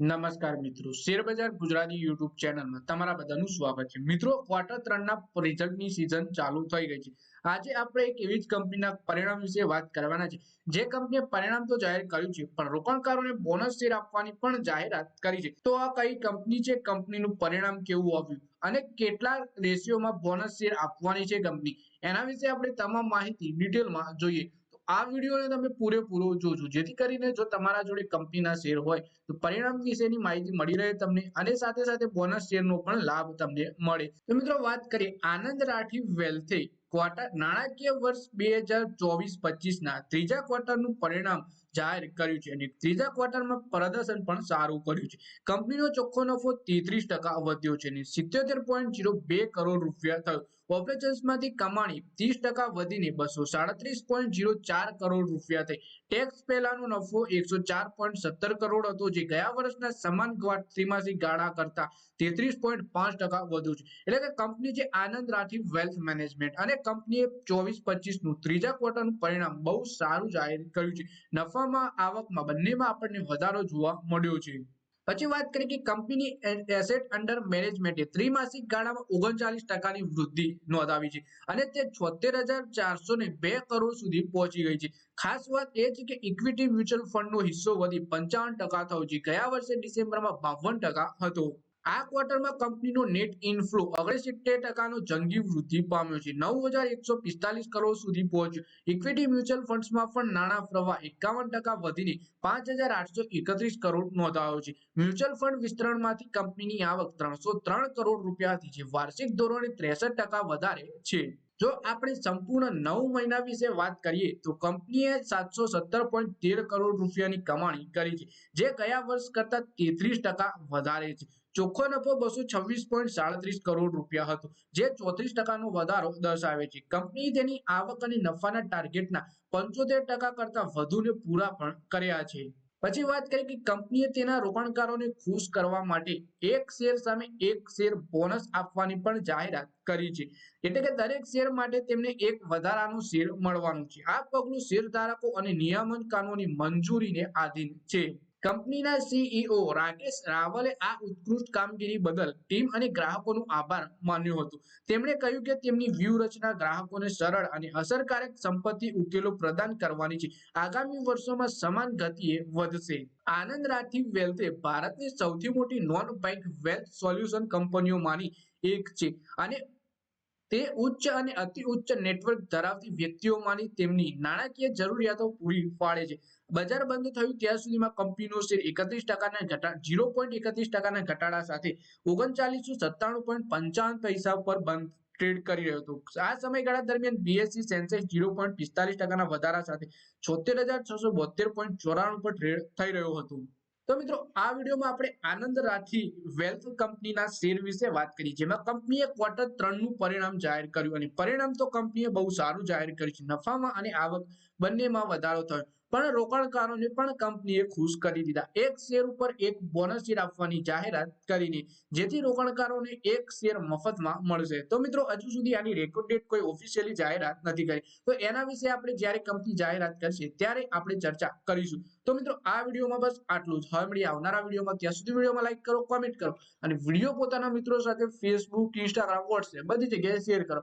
નમસ્કાર મિત્રો. શેરબજાર ગુજરાતી યુટ્યુબ ચેનલમાં તમારા બધાનું સ્વાગત છે. મિત્રો ક્વાર્ટર ત્રણના રિઝલ્ટની સિઝન ચાલુ થઈ ગઈ છે. આજે આપણે એક એવી જ કંપનીના પરિણામ વિશે વાત કરવાના છે. જે કંપનીએ પરિણામ તો જાહેર કર્યું છે, પણ રોકાણકારોને બોનસ શેર આપવાની પણ જાહેરાત કરી છે. તો આ કઈ કંપની છે? કંપનીનું પરિણામ કેવું આવ્યું? અને કેટલા રેશિયોમાં બોનસ શેર આપવાની છે કંપની એના વિશે આપણે તમામ માહિતી ડિટેલમાં જોઈએ. આ વિડીયોને તમે પૂરેપૂરો જોજો. જેથી કરીને જો તમારા જોડે કંપનીના શેર હોય, તો પરિણામ વિશેની માહિતી મળી રહે તમને અને સાથે સાથે બોનસ શેરનો પણ લાભ તમને મળે. તો મિત્રો, વાત કરીએ આનંદ રાઠી વેલ્થે ક્વાર્ટર નાણાકીય વર્ષ બે હજાર ચોવીસ પચીસના ત્રીજા ક્વાર્ટરનું પરિણામ જાહેર કર્યું છે અને ત્રીજા ક્વાર્ટરમાં પ્રદર્શન પણ સારું કર્યું છે. કંપનીનો ચોખ્ખો નફો તેત્રીસ ટકા વધ્યો છે અને સિત્યોતેર પોઈન્ટ જીરો બે કરોડ રૂપિયા થયો. ઓપરેશન્સમાંથી કમાણી ત્રીસ ટકા વધીને બસો સાડત્રીસ પોઈન્ટ જીરો ચાર કરોડ રૂપિયા થઈ. ટેક્સ પહેલાનો નફો એકસો ચાર પોઈન્ટ સત્તર કરોડ હતો, જે ગયા વર્ષના સમાન ત્રિમાસિક ગાળા કરતા તેત્રીસ પોઈન્ટ પાંચ ટકા વધુ છે. એટલે કે કંપની જે આનંદ રાઠી વેલ્થ મેનેજમેન્ટ અને કંપનીએ ચોવીસ પચીસનું ત્રીજા ક્વાર્ટરનું પરિણામ બહુ સારું જાહેર કર્યું છે. નફામાં, આવકમાં બંનેમાં આપણને વધારો જોવા મળ્યો છે. પછી વાત કરીએ કે કંપનીની એસેટ અંડર મેનેજમેન્ટે ત્રિમાસિક ગાળામાં ઓગણચાલીસ ટકાની વૃદ્ધિ નોંધાવી છે અને તે છોતેર હજાર ચારસો ને બે કરોડ સુધી પહોંચી ગઈ છે. ખાસ વાત એ છે કે ઇક્વિટી મ્યુચ્યુઅલ ફંડનો હિસ્સો વધી પંચાવન ટકા થયો છે. ગયા વર્ષે ડિસેમ્બરમાં બાવન ટકા હતો. આ ક્વાર્ટરમાં કંપનીનો નેટ ઇનફ્લો ઓગણસિત્તેર ટકાનો જંગી વૃદ્ધિ પામ્યો છે. નવ હજાર એકસો પિસ્તાલીસ કરોડ સુધી પહોંચ્યો. ઇક્વિટી મ્યુચ્યુઅલ ફંડ્સમાં પણ નાણાં પ્રવાહ એકાવન ટકા વધીને પાંચ હજાર આઠસો એકત્રીસ કરોડ નોંધાયો છે. મ્યુચ્યુઅલ ફંડ વિસ્તરણમાંથી કંપનીની આવક ત્રણસો ત્રણ કરોડ રૂપિયાથી છે. વાર્ષિક ધોરણે ત્રેસઠ ટકા વધારે છે. જો આપણે સંપૂર્ણ નવ મહિના વિશે વાત કરીએ, તો કંપનીએ સાતસો સત્તર પોઈન્ટ તેર કરોડ રૂપિયાની કમાણી કરી છે, જે ગયા વર્ષ કરતા તેત્રીસ ટકા વધારે છે. ચોખ્ખો નફો બસો છવ્વીસ પોઈન્ટ સાડત્રીસ કરોડ રૂપિયા હતો, જે ચોત્રીસ ટકાનો વધારો દર્શાવે છે. કંપની તેની આવક અને નફાના ટાર્ગેટના પંચોતેર ટકા કરતા વધુને પૂરા પણ કર્યા છે. પછી વાત કરી કે કંપનીએ તેના રોકાણકારોને ખુશ કરવા માટે એક શેર સામે એક શેર બોનસ આપવાની પણ જાહેરાત કરી છે. એટલે કે દરેક શેર માટે તેમને એક વધારાનું શેર મળવાનું છે. આ પગલું શેરધારકો અને નિયમન કાનૂની મંજૂરીને આધીન છે. કંપનીના સીઈઓ રાકેશ રાવલે આ ઉત્કૃષ્ટ કામગીરી બદલ ટીમ અને ગ્રાહકોનું આભાર માન્યો હતો. તેમણે કહ્યું કે તેમની વ્યૂહરચના ગ્રાહકોને સરળ અને અસરકારક સંપત્તિ ઉકેલો પ્રદાન કરવાની છે. આગામી વર્ષોમાં સમાન ગતિએ વધશે. આનંદ રાઠી વેલ્થે ભારતની સૌથી મોટી નોન બેંક વેલ્થ સોલ્યુશન કંપનીઓમાંની એક છે. અને તે ઉચ્ચ અને અતિ ઉચ્ચ નેટવર્ક ધરાવતી વ્યક્તિઓમાંની તેમની નાણાકીય જરૂરિયાતો પૂરી પાડે છે. બજાર બંધ થયું ત્યાં સુધીમાં કંપનીનો શેર એકત્રીસ ટકાના ઘટા ઝીરો પોઈન્ટ એકત્રીસ ટકાના ઘટાડા સાથે ઓગણચાલીસો સત્તાણું પોઈન્ટ પંચાવન પૈસા પર બંધ ટ્રેડ કરી રહ્યો હતો. આ સમયગાળા દરમિયાન બીએસસી સેન્સેક્સ ઝીરો પોઈન્ટ પિસ્તાલીસ ટકાના વધારા સાથે છોતેર હજાર છસો બોતેર પોઈન્ટ ચોરાણું પર ટ્રેડ થઈ રહ્યો હતો. તો મિત્રો, આ વિડીયોમાં આપણે આનંદ રાઠી વેલ્થ કંપનીના શેર વિશે વાત કરી. જેમાં કંપનીએ ક્વાર્ટર ત્રણનું પરિણામ જાહેર કર્યું અને પરિણામ તો કંપનીએ બહુ સારું જાહેર કર્યું છે. નફામાં અને આવક બંનેમાં વધારો થયો. પણ રોકાણકારોને પણ કંપનીએ ખુશ કરી દીધા. એક શેર ઉપર એક બોનસ શેર આપવાની જાહેરાત કરીને જેથી રોકાણકારોને એક શેર મફતમાં મળશે. તો મિત્રો, હજુ સુધી આની રેકોર્ડ ડેટ કોઈ ઓફિશિયલી જાહેરાત નથી કરી. તો એના વિશે આપણે જ્યારે કંપની જાહેરાત કરશે ત્યારે આપણે ચર્ચા કરીશું. તો મિત્રો, આ વિડીયોમાં બસ આટલું જ. હવે મળી આવનારા વિડીયોમાં. ત્યાં સુધી વિડીયોમાં લાઈક કરો કોમેન્ટ કરો અને વીડિયો પોતાના મિત્રો સાથે ફેસબુક ઇન્સ્ટાગ્રામ વોટ્સએપ બધી જગ્યાએ શેર કરો.